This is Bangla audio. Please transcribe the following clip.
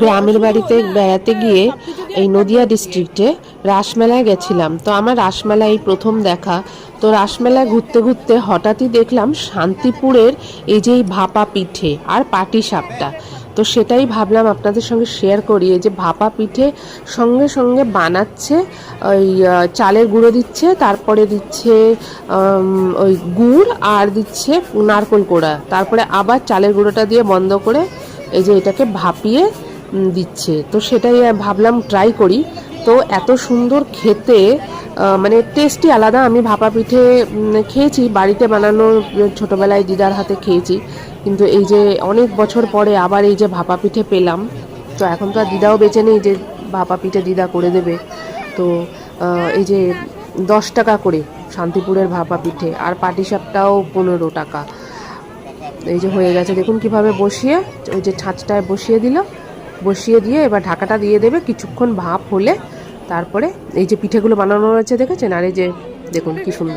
গ্রামের বাড়িতে বেড়াতে গিয়ে এই নদিয়া ডিস্ট্রিক্টে রাসমেলায় গেছিলাম। তো আমার রাসমেলা এই প্রথম দেখা। তো রাসমেলায় ঘুরতে ঘুরতে হঠাৎই দেখলাম শান্তিপুরের এই যে এই ভাপা পিঠে আর পাটি সাপটা। তো সেটাই ভাবলাম আপনাদের সঙ্গে শেয়ার করি। যে ভাপা পিঠে সঙ্গে সঙ্গে বানাচ্ছে, ওই চালের গুঁড়ো দিচ্ছে, তারপরে দিচ্ছে ওই গুড় আর দিচ্ছে নারকোল কোড়া। তারপরে আবার চালের গুঁড়োটা দিয়ে বন্ধ করে এই যে এটাকে ভাপিয়ে দিচ্ছে। তো সেটাই ভাবলাম ট্রাই করি। তো এত সুন্দর খেতে মানে টেস্টই আলাদা। আমি ভাপা পিঠে খেয়েছি, বাড়িতে বানানো ছোটোবেলায় দিদার হাতে খেয়েছি। কিন্তু এই যে অনেক বছর পরে আবার এই যে ভাপা পিঠে পেলাম, তো এখন তো আর দিদাও বেঁচে নেই যে ভাপা পিঠে দিদা করে দেবে। তো এই যে দশ টাকা করে শান্তিপুরের ভাপা পিঠে আর পাটিসাপটাও পনেরো টাকা। এই যে হয়ে গেছে। দেখুন কীভাবে বসিয়ে, ওই যে ছাঁচটায় বসিয়ে দিল। বসিয়ে দিয়ে এবার ঢাকাটা দিয়ে দেবে। কিছুক্ষণ ভাপ হলে তারপরে এই যে পিঠেগুলো বানানো রয়েছে, দেখেছেন? আর এই যে, দেখুন কি সুন্দর।